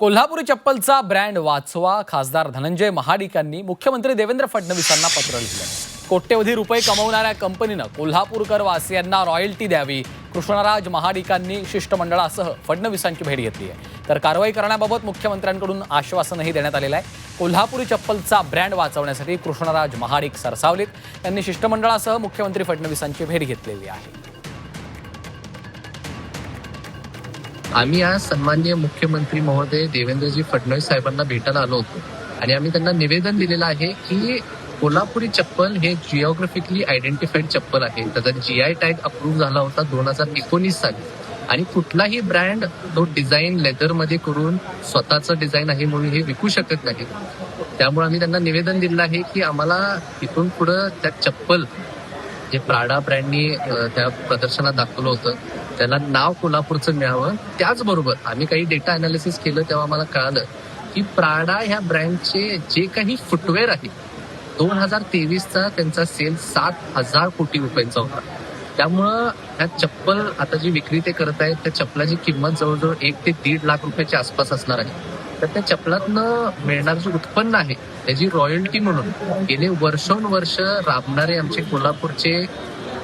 Kolhapuri चप्पलचा brand वाचवा खासदार धनंजय महाडिकांनी मुख्यमंत्री देवेंद्र फडणवीसांना पत्र लिहिलं. कोट्यवधी रुपये कमवणाऱ्या कंपनीनं कोल्हापूरकर वासियांना रॉयल्टी द्यावी. कृष्णराज महाडिकांनी शिष्टमंडळासह फडणवीसांची भेट घेतली आहे. तर कारवाई करण्याबाबत मुख्यमंत्र्यांकडून आश्वासनही देण्यात आलेलं आहे. कोल्हापुरी चप्पलचा ब्रँड वाचवण्यासाठी कृष्णराज महाडिक सरसावलीत. यांनी शिष्टमंडळासह मुख्यमंत्री फडणवीसांची भेट घेतलेली आहे. आम्ही आज सन्माननीय मुख्यमंत्री महोदय देवेंद्रजी फडणवीस साहेबांना भेटायला आलो होतो. आणि आम्ही त्यांना निवेदन दिलेलं आहे की कोल्हापुरी चप्पल हे जिओग्राफिकली आयडेंटिफाईड चप्पल आहे. त्याचा जीआय टॅग अप्रूव्ह झाला होता दोन हजार एकोणीस साली. आणि कुठलाही ब्रँड तो डिझाईन लेदरमध्ये करून स्वतःचं डिझाईन आहे म्हणून हे विकू शकत नाही. त्यामुळे आम्ही त्यांना निवेदन दिलेलं आहे की आम्हाला इथून पुढं त्या चप्पल जे प्राडा ब्रँडनी त्या प्रदर्शनात दाखवलं होतं त्याला नाव कोल्हापूरचं मिळावं. त्याचबरोबर आम्ही काही डेटा अनालिसिस केलं तेव्हा मला कळालं की प्राडा ह्या ब्रँडचे जे काही फुटवेअर आहे दोन हजार तेवीसचा त्यांचा सेल सात हजार कोटी रुपयांचा होता. त्यामुळं ह्या चप्पल आता जी विक्री ते करत आहेत त्या चप्पलाची किंमत जवळजवळ एक ते दीड लाख रुपयाच्या आसपास असणार आहे. तर त्या चपलातनं मिळणारं जे उत्पन्न आहे त्याची रॉयल्टी म्हणून गेले वर्षोनवर्ष राबणारे आमचे कोल्हापूरचे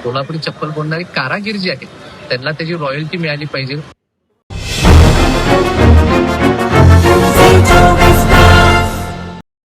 कोल्हापुरी चप्पल बोलणारे कारागीर जे आहेत. त्यांना त्याची रॉयल्टी मिळाली पाहिजे.